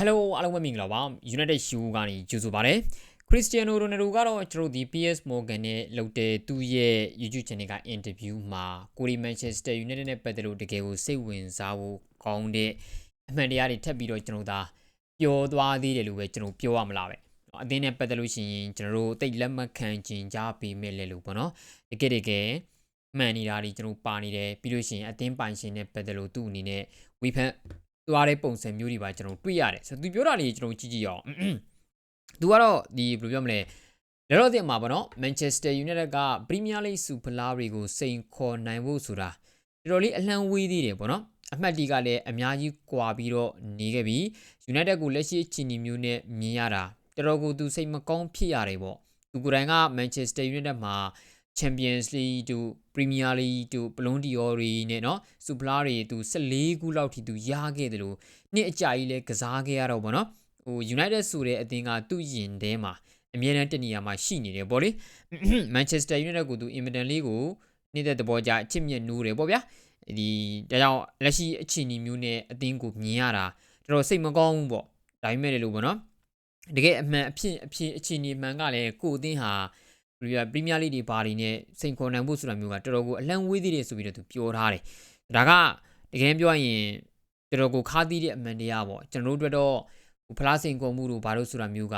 Hello အားလုံးပဲမင်္ဂလာပါ United Show ကနေကြိုဆိုပါရစေ Cristiano Ronaldo ကတော့ကျွန်တော်ဒီ PS Morgan နဲ့လုပ်တဲ့သူ့ရဲ့ YouTube channel က interview မှာကိုရီ Manchester United နဲ့ပတ်သက်လို့တကယ်ကိုစိတ်ဝင်စားဖို့ကောင်းတဲ့အမှန်တရားတွေထပ်ပြီးတော့ကျွန်တော်ဒါပြောသွားသေးတယ်လို့ပဲကျွန်တော်ပြောရမလားပဲအသင်းနဲ့ပတ်သက်လို့ရှိရင်ကျွန်တော်တို့တိတ်လက်မခံကျင်ကြပေးမယ်လေလို့ပေါ့နော်တကယ်တကယ်မှန်နေတာတွေကျွန်တော်ပါနေတယ်ပြီးလို့ရှိရင်အသင်းပိုင်ရှင်နဲ့ပတ်သက်လို့သူ့အနေနဲ့ဝီဖန် သွားတဲ့ပုံစံမျိုးတွေပါကျွန်တော်တွေ့ရတယ်ဆိုတော့သူပြောတာလေးကျွန်တော်ကြည့်ကြည့်အောင်သူကတော့ဒီဘယ်လိုပြောမလဲလောလောဆယ်မှာပေါ့နော် Manchester United က Premier League Super League တွေကိုစိန်ခေါ်နိုင်ဖို့ဆိုတာတော်တော်လေးအလှမ်းဝေးသေးတယ်ပေါ့နော်အမှတ်တီကလည်းအများကြီးကွာပြီးတော့နေခဲ့ပြီ United ကိုလက်ရှိအခြေအနေမျိုးနဲ့မြင်ရတာတော်တော်ကိုသူစိတ်မကောင်းဖြစ်ရတယ်ပေါ့သူကိုယ်တိုင်က Manchester United မှာ Champions League တို့ Premier League တို့ Ballon d'Or တွေနဲ့เนาะ Super League တွေသူ14ခုလောက်ထိသူရခဲ့တယ်လို့နှစ်အကြာကြီးလဲကစားခဲ့ရတော့ဗောနော်ဟို United ဆိုတဲ့အသင်းကသူ့ရင်ထဲမှာအမြဲတမ်းတနေရာမှာရှိနေတယ်ဗောလေ Manchester United ကိုသူ Everton လေးကိုနေတဲ့သဘောကြအချစ်မြတ်နိုးတယ်ဗောဗျာဒီဒါကြောင့်လက်ရှိအခြေအနေမျိုးနဲ့အသင်းကိုမြင်ရတာတော်တော်စိတ်မကောင်းဘူးဗောဒါပေမဲ့လည်းလို့ဗောနော်တကယ်အမှန်အဖြစ်အဖြစ်အခြေအနေမှန်ကလည်းကိုအသင်းဟာ ပရီးမီးယားလိတွေဘာတွေနဲ့စိန်ခေါ်နိုင်ဖို့ဆိုတာမျိုးကတော်တော်ကိုအလန့်ဝေးသေးတယ်ဆိုပြီးတော့သူပြောထားတယ်ဒါကတကယ်ပြောရင်တော်တော်ကိုခါးသီးတဲ့အမှန်တရားပေါ့ကျွန်တော်တို့အတွက်တော့ဖလားစိန်ခေါ်မှုတို့ဘာလို့ဆိုတာမျိုးက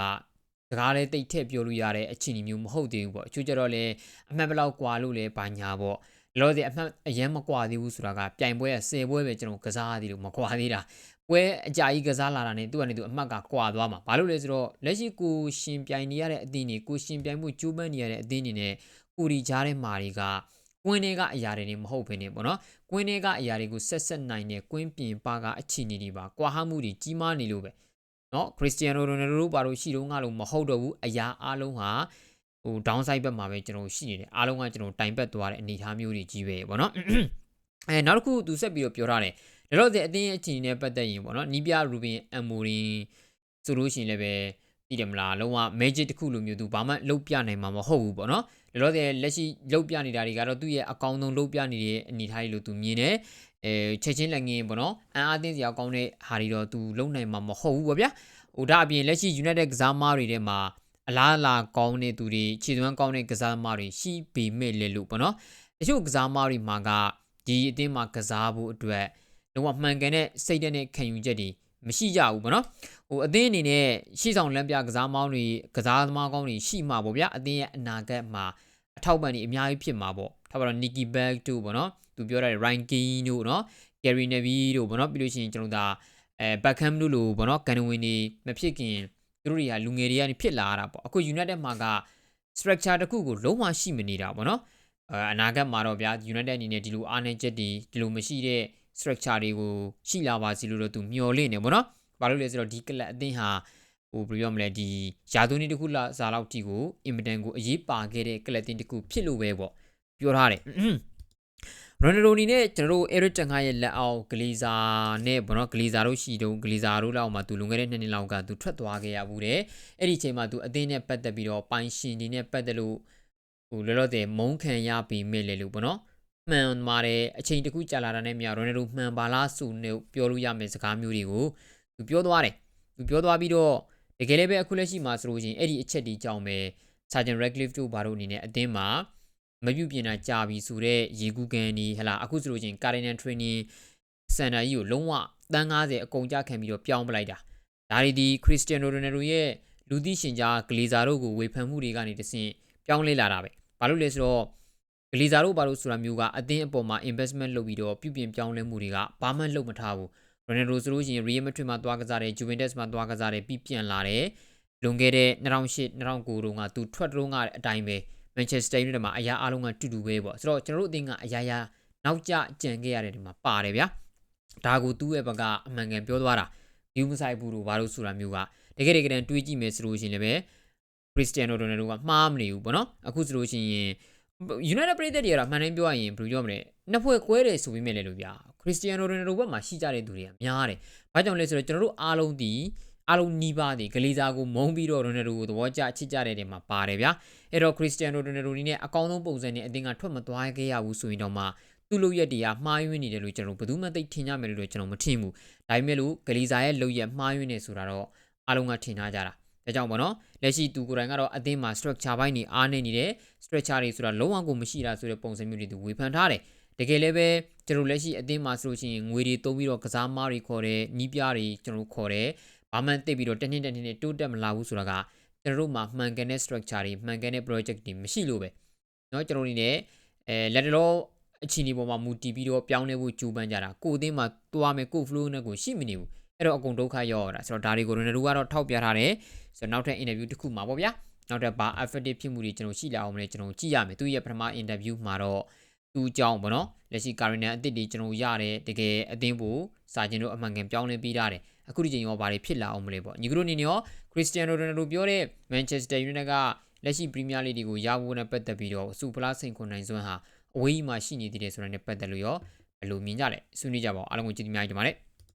စကားလဲတိတ်ထက်ပြောလို့ရတဲ့အခြေအနေမျိုးမဟုတ်သေးဘူးပေါ့အချို့ကျတော့လဲအမှတ်ဘလောက်ကွာလို့လဲဘာညာပေါ့ လောစီအမှတ်အရင်မကွာသေးဘူးဆိုတာကပြိုင်ပွဲဆယ်ပွဲပဲကျွန်တော်ကစားသေးလို့မကွာသေးတာပွဲအကြာကြီးကစားလာတာနဲ့သူ့အနေသူအမှတ်ကကွာသွားမှာဘာလို့လဲဆိုတော့လက်ရှိကိုရှင်ပြိုင်နေရတဲ့အသင်းကြီးကိုရှင်ပြိုင်မှုကြိုးပမ်းနေရတဲ့အသင်းကြီးနဲ့ကိုဒီကြားတဲ့မာတွေကကွင်းထဲကအရာတွေနေမဟုတ်ဘဲနဲ့ပေါ့နော်ကွင်းထဲကအရာတွေကိုဆက်ဆက်နိုင်တဲ့ကွင်းပြင်ပကအခြေအနေတွေပါကွာဟမှုတွေကြီးမားနေလို့ပဲနော်ခရစ္စတီယာနိုရိုနယ်ဒိုတို့ပါလို့ရှိတော့ငါလို့မဟုတ်တော့ဘူးအရာအလုံးဟာ ဟို down side ဘက်မှာပဲကျွန်တော်ရှိနေတယ်အားလုံးကကျွန်တော်တိုင်ပတ်သွားတဲ့အနေအထားမျိုးတွေကြီးပဲပေါ့နော်အဲနောက်တစ်ခုသူဆက်ပြီးတော့ပြောထားတယ်ဒါတော့တဲ့အတင်းရဲ့အခြေအနေနဲ့ပတ်သက်ရင်ပေါ့နော်နီးပြရူဘင်အမ်မိုရင်ဆိုလို့ရှိရင်လည်းပဲသိတယ်မလားလုံးဝ magic တစ်ခုလိုမျိုးသူဘာမှလုပ်ပြနိုင်မှာမဟုတ်ဘူးပေါ့နော်ဒါတော့တဲ့လက်ရှိလုပ်ပြနေတာတွေကတော့သူ့ရဲ့အကောင်းဆုံးလုပ်ပြနေတဲ့အနေအထားတွေလို့သူမြင်တယ်အဲချက်ချင်းလက်ငင်းပေါ့နော်အန်အားသိစရာကောင်းတဲ့ဟာတွေတော့သူလုံနိုင်မှာမဟုတ်ဘူးပေါ့ဗျာဟိုဒါအပြင်လက်ရှိ United ကစားမားတွေထဲမှာ အလားအလာကောင်းတဲ့သူတွေခြေသွမ်းကောင်းတဲ့ကစားမားတွေရှိပေမဲ့လေလို့ပေါ့နော်တချို့ကစားမားတွေမှာကဒီအတင်းမှာကစားဖို့အတွက်လုံးဝမှန်ကန်တဲ့စိတ်ဓာတ်နဲ့ခံယူချက်တွေမရှိကြဘူးပေါ့နော်ဟိုအသင်းအနေနဲ့ရှေ့ဆောင်လမ်းပြကစားမောင်းတွေကစားသမားကောင်းတွေရှိမှာပေါ့ဗျာအသင်းရဲ့အနာဂတ်မှာအထောက်ပံ့တွေအများကြီးဖြစ်မှာပေါ့ထားပါတော့ Nicky Bag တို့ပေါ့နော်သူပြောတဲ့ Ryan King တို့နော် Gary Neville တို့ပေါ့နော်ပြီးလို့ရှိရင်ကျွန်တော်ဒါအဲ Beckham တို့လိုပေါ့နော်ကန်ဝင်တွေမဖြစ်ခင် သူတို့တွေကလူငယ်တွေကနေဖြစ်လာတာပေါ့အခု United မှာက structure တစ်ခုကိုလုံးဝရှိမနေတာပေါ့နော်အနာဂတ်မှာတော့ဗျာ United အနေနဲ့ဒီလိုအားနည်းချက်တွေဒီလိုမရှိတဲ့ structure တွေကိုရှိလာပါစီလို့တော့သူမျှော်လင့်နေပေါ့နော်။ဘာလို့လဲဆိုတော့ဒီကလပ်အသင်းဟာဟိုဘယ်လိုပြောမလဲဒီယာသွင်းတစ်ခုလာစားလောက်တီကိုအင်မတန်ကိုအရေးပါခဲ့တဲ့ကလပ်တင်တစ်ခုဖြစ်လို့ပဲပေါ့ပြောထားတယ်။ ရိုနယ်ဒိုနီနဲ့ကျွန်တော်တို့ Eric Ten Hag ရဲ့လက်အောက်ဂလီဇာနဲ့ဘောနော်ဂလီဇာတို့ရှိတုံးဂလီဇာတို့လောက်မှာသူလွန်ခဲ့တဲ့နှစ်နှစ်လောက်ကသူထွက်သွားခဲ့ရဘူးတဲ့။အဲ့ဒီအချိန်မှာသူအသင်းနဲ့ပတ်သက်ပြီးတော့ပိုင်ရှင်တွေနဲ့ပတ်သက်လို့ဟိုလောလောဆယ်မုန်းခံရပြီးမဲ့လေလို့ပေါ့နော်မှန်ပါတယ်အချိန်တခုကြာလာတာနဲ့မြရိုနယ်ဒိုမှန်ပါလားဆိုနေပြောလို့ရမယ့်စကားမျိုးတွေကိုသူပြောသွားတယ်သူပြောသွားပြီးတော့တကယ်လည်းပဲအခုလက်ရှိမှာဆိုလို့ရှိရင်အဲ့ဒီအချက်ဒီကြောင့်ပဲ Sergeant Radcliffe တို့ဘာလို့အနေနဲ့အတင်းမှာ မပြုတ်ပြင်တာကြာပြီဆိုတော့ရေကူးကန်ဒီဟလာအခုဆိုလို့ရှိရင် Cardinal Training Center ကြီးကိုလုံးဝတန်း90အကုန်ကြခံပြီးတော့ပြောင်းပလိုက်တာဒါတွေဒီ Cristiano Ronaldo ရဲ့လူသိရှင်ကြားဂလီဇာတို့ကိုဝေဖန်မှုတွေကနေတဆင့်ပြောင်းလဲလာတာပဲဘာလို့လဲဆိုတော့ဂလီဇာတို့ဘာလို့ဆိုတာမျိုးကအသင်းအပေါ်မှာ investment လုပ်ပြီးတော့ပြုပြင်ပြောင်းလဲမှုတွေကဘာမှလုပ်မထားဘူးရိုနယ်ဒိုဆိုလို့ရှိရင် Real Madrid မှာသွားကစားတယ် Juventus မှာသွားကစားတယ်ပြီးပြန်လာတယ်လွန်ခဲ့တဲ့2008 2009တုန်းကသူထွက်တုန်းကအတိုင်းပဲ Manchester United မှာအရာအလုံးကတူတူပဲပေါ့ဆိုတော့ကျွန်တော်တို့အသင်းကအရာရာနောက်ကျကြံခဲ့ရတယ်ဒီမှာပါတယ်ဗျာဒါကိုသူ့ရဲ့ဘက်ကအမှန်ကန်ပြောသွားတာယူမဆိုင်ဘူးလို့ဘာလို့ဆိုတာမျိုးကတကယ်တကယ်တမ်းတွေးကြည့်မယ်ဆိုလို့ရှိရင်လည်း Cristiano Ronaldo ကမှားမနေဘူးပေါ့နော်အခုဆိုလို့ရှိရင် United ပြည်သက်တွေကတော့မှန်တိုင်းပြောရရင်ဘယ်လိုပြောမလဲနှစ်ဖွဲ့ကွဲတယ်ဆိုပြီးမြင်လေလို့ဗျာခရစ္စတီယာနိုရိုနယ်ဒိုဘက်မှာရှိကြတဲ့သူတွေကများတယ်။ဘာကြောင့်လဲဆိုတော့ကျွန်တော်တို့အားလုံးဒီ အားလုံးနီးပါးဒီဂလီဇာကိုမုန်းပြီးတော့ရိုနယ်ဒိုကိုသဘောကျချစ်ကြတဲ့နေရာမှာပါတယ်ဗျာ။အဲ့တော့ခရစ္စတီယာနိုရိုနယ်ဒိုနီနဲ့အကောင်းဆုံးပုံစံနဲ့အသင်းကထွက်မသွားခဲ့ရဘူးဆိုရင်တော့မှသူ့လုပ်ရက်တွေကမှားယွင်းနေတယ်လို့ကျွန်တော်ဘယ်သူမှသိထင်ကြမယ်လို့ကျွန်တော်မထင်ဘူးဒါပေမဲ့လို့ဂလီဇာရဲ့လုပ်ရက်မှားယွင်းနေဆိုတာတော့အားလုံးကထင်ထားကြတာဒါကြောင့်ပေါ့နော်လက်ရှိသူကိုယ်တိုင်ကတော့အသင်းမှာ structure ဘိုင်းနေအားနေနေတယ် structure တွေဆိုတာလုံးဝကိုမရှိတာဆိုတဲ့ပုံစံမျိုးတွေသူဝေဖန်ထားတယ်တကယ်လည်းပဲကျွန်တော်လက်ရှိအသင်းမှာဆိုလို့ရှိရင်ငွေတွေသုံးပြီးတော့ကစားမားတွေခေါ်တယ်နီးပြားတွေကျွန်တော်ခေါ်တယ် ဘာမှသိပြီးတော့တစ်နှစ်တစ်နှစ်နဲ့တိုးတက်မလာဘူးဆိုတာကကျွန်တော်တို့မှာမှန်ကန်တဲ့ structure တွေမှန်ကန်တဲ့ project တွေမရှိလို့ပဲเนาะကျွန်တော်အနေနဲ့အဲလက်တော်အခြေအနေပေါ်မှာမူတည်ပြီးတော့ပြောင်းလဲဖို့ကြိုးပမ်းကြတာကိုအသင်းမှာတွားမယ်ကို flow နဲ့ကိုရှိမနေဘူးအဲ့တော့အကုန်ဒုက္ခရောက်ရတာဆိုတော့ဒါတွေကိုလည်းတို့ကတော့ထောက်ပြထားတယ်ဆိုတော့နောက်ထပ် interview တစ်ခုမှာပေါ့ဗျာနောက်ထပ်ဘာ effective ဖြစ်မှုတွေကျွန်တော်ရှိလာအောင်လဲကျွန်တော်ကြည့်ရမယ်သူရဲ့ပထမ interview မှာတော့သူအကြောင်းပေါ့နော်လက်ရှိ current အသစ်တွေကျွန်တော်ရတယ်တကယ်အသင်းဖို့စာချင်းတို့အမှန်ကန်ပြောင်းလဲပေးထားတယ် အခုဒီချိန်ရောဘာတွေဖြစ်လာအောင်မလဲပေါ့ညီကတို့အနေနဲ့ရောခရစ္စတီယာနိုရိုနယ်ဒိုပြောတဲ့ Manchester United ကလက်ရှိ Premier League တွေကိုရဖို့နဲ့ပတ်သက်ပြီးတော့စူပလာစိန်ခွန်နိုင်စွမ်းဟာအဝေးကြီးမှာရှိနေသေးတယ်ဆိုတာနဲ့ပတ်သက်လို့ရောဘယ်လိုမြင်ကြလဲဆွေးနွေးကြပါဦးအားလုံးကိုကျေးဇူးများကြီးတင်ပါတယ်